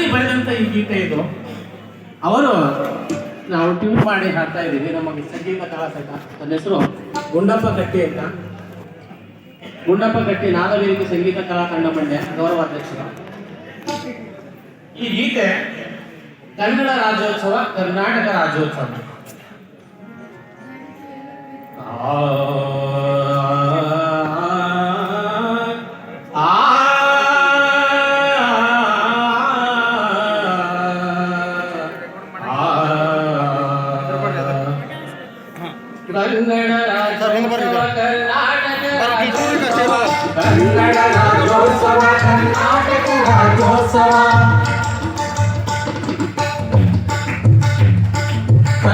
ಒಬ್ಬರೇ ಬರೆದಂತ ಈ ಗೀತೆ ಇದು. ಅವರು ನಾವು ಟ್ಯೂನ್ ಮಾಡಿ ಹಾಡ್ತಾ ಇದ್ದೀವಿ. ನಮಗೆ ಸಂಗೀತ ಕಲಾಸಕ ತನ್ನ ಹೆಸರು ಗುಂಡಪ್ಪ ಗಟ್ಟಿ ಅಂತ. ಗುಂಡಪ್ಪ ಗಟ್ಟಿ ನಾದವೀರಿಗೆ ಸಂಗೀತ ಕಲಾಖಂಡ ಮಂಡ್ಯ ಗೌರವ ಅಧ್ಯಕ್ಷರು ಈ ಗೀತೆ ಕನ್ನಡ ರಾಜ್ಯೋತ್ಸವ, ಕರ್ನಾಟಕ ರಾಜ್ಯೋತ್ಸವ. ಆ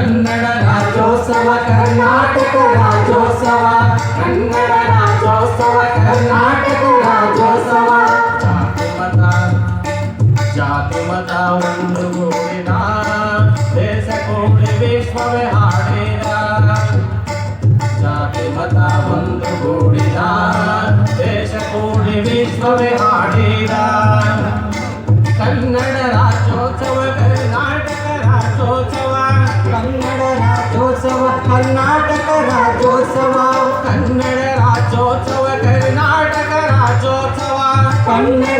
ಕನ್ನಡ ರಾಜ್ಯೋತ್ಸವ ಕರ್ನಾಟಕ ರಾಜ್ಯೋತ್ಸವ ಕನ್ನಡ ರಾಜ್ಯೋತ್ಸವ ಕರ್ನಾಟಕ ರಾಜ್ಯೋತ್ಸವ ಜಾತಿ ಮತ ಜಾತಿ ಮತ ಒಂದು ಗೂಡಿನ ದೇಶ ಕೂಡಿ ವಿಶ್ವವೇ ಹಾಡಿದ ಜಾತಿ ಮತ ಒಂದು ಗೂಡಿನ ದೇಶ ಕೂಡಿ ವಿಶ್ವವೇ Amen.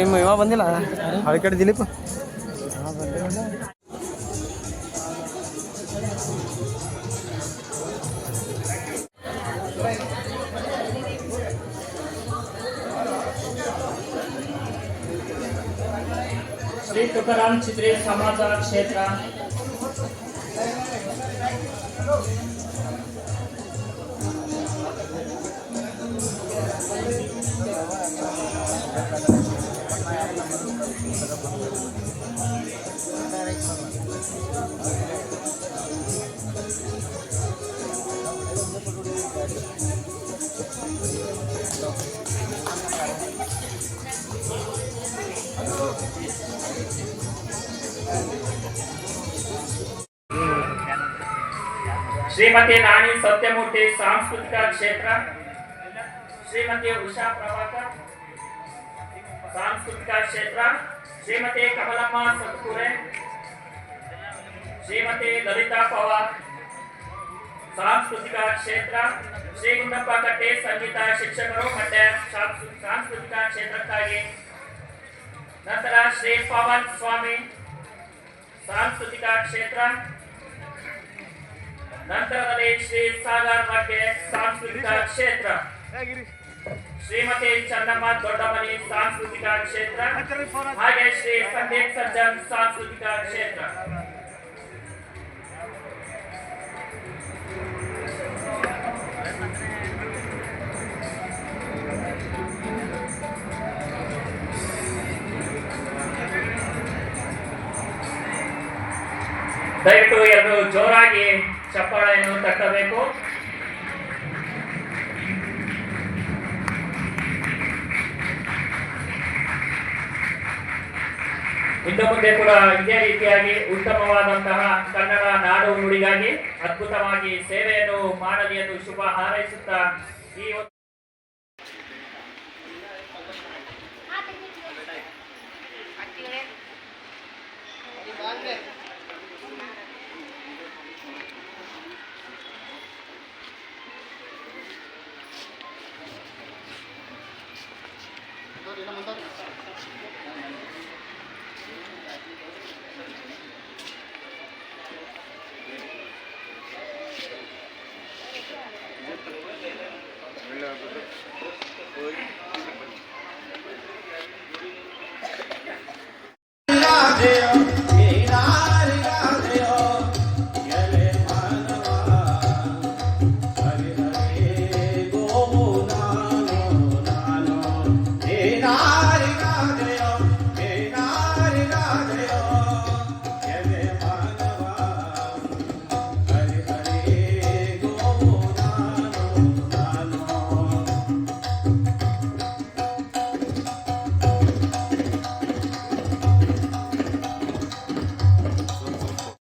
ನಿಮ್ಮ ಇವ ಬಂದಿಲ್ಲ ಹಳೆ ಕಡೆ ದಿಲೀಪ್ श्री तुकाराम चित्रे समाचार क्षेत्र ಶ್ರೀಮತಿ ನಾಣಿ ಸತ್ಯಮೂರ್ತಿ ಸಾಂಸ್ಕೃತಿಕ ಕ್ಷೇತ್ರ ಶ್ರೀಮತಿ ಉಷಾ ಪ್ರಭಾಕರ್ ಸಾಂಸ್ಕೃತಿಕ ಕ್ಷೇತ್ರ ಶ್ರೀಮತಿ ಕಮಲಮ್ಮ ಸತ್ಕುರೆ ಶ್ರೀಮತಿ ಲಲಿತಾ ಪವಾರ್ ಸಾಂಸ್ಕೃತಿಕ ಕ್ಷೇತ್ರ ಶ್ರೀ ಗುಂಡಪ್ಪ ಕಟ್ಟೆ ಸಂಗೀತ ಶಿಕ್ಷಕರು ಮಂಡ್ಯ ಸಾಂಸ್ಕೃ- ಸಾಂಸ್ಕೃತಿಕ ಕ್ಷೇತ್ರಕ್ಕಾಗಿ ನಂತರ ಶ್ರೀ ಪವನ್ ಸ್ವಾಮಿ ಸಾಂಸ್ಕೃತಿಕ ಕ್ಷೇತ್ರ ನಂತರದಲ್ಲಿ ಶ್ರೀ ಸಾಗರ್ ಬಗ್ಗೆ ಸಾಂಸ್ಕೃತಿಕ ಕ್ಷೇತ್ರ. ಶ್ರೀಮತಿ ಚನ್ನಮ್ಮ ದೊಡ್ಡಮನಿ ಸಾಂಸ್ಕೃತಿಕ ಕ್ಷೇತ್ರ. ಹಾಗೆ ಶ್ರೀ ಸಂದೀಪ್ ಸಜ್ಜನ್ ಸಾಂಸ್ಕೃತಿಕ ಕ್ಷೇತ್ರ. ದಯವಿಟ್ಟು ಎರಡು ಜೋರಾಗಿ ಚಪ್ಪಾಳೆಯನ್ನು ತಟ್ಟಬೇಕು. ಇನ್ನು ಮುಂದೆ ಕೂಡ ಇದೇ ರೀತಿಯಾಗಿ ಉತ್ತಮವಾದಂತಹ ಕನ್ನಡ ನಾಡು ನುಡಿಗಾಗಿ ಅದ್ಭುತವಾಗಿ ಸೇವೆಯನ್ನು ಮಾಡಲಿ ಎಂದು ಶುಭ ಹಾರೈಸುತ್ತಾ ಈ ಒಂದು